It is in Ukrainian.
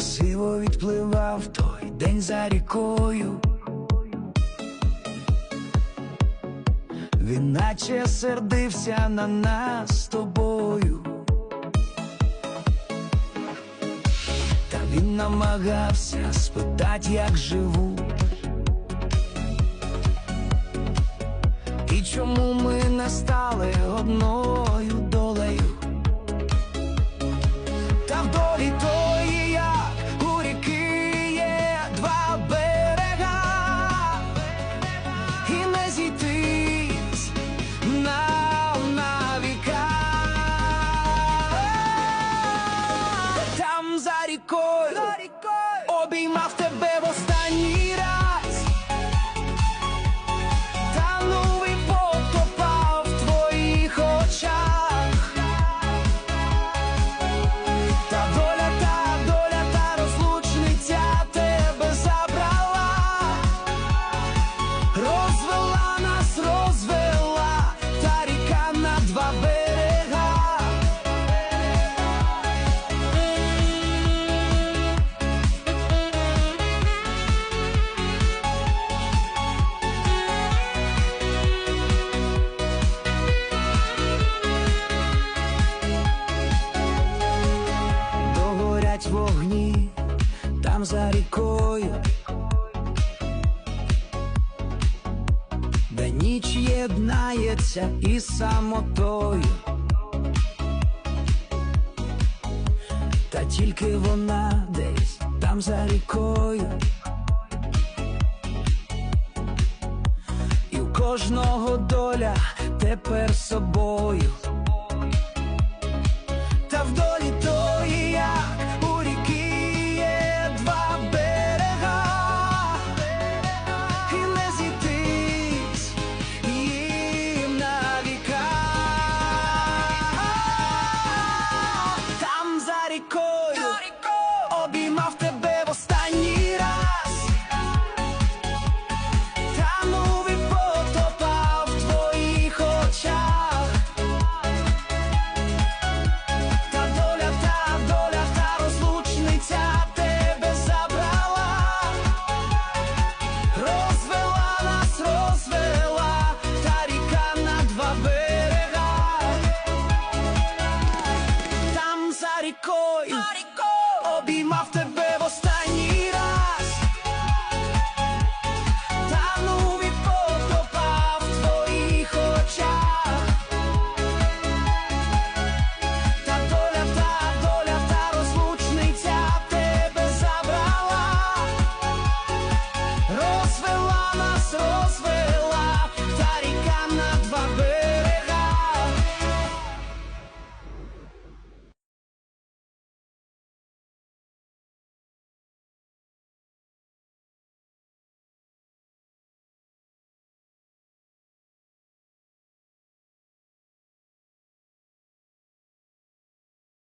красиво відпливав той день за рікою. Він наче сердився на нас з тобою. Та він намагався спитать, як живу. І чому ми не стали одною Or be my Догорять вогні там за рікою, де ніч єднається із самотою, та тільки вона десь там за рікою. І у кожного доля тепер собою. Там за рікою обіймав тебе.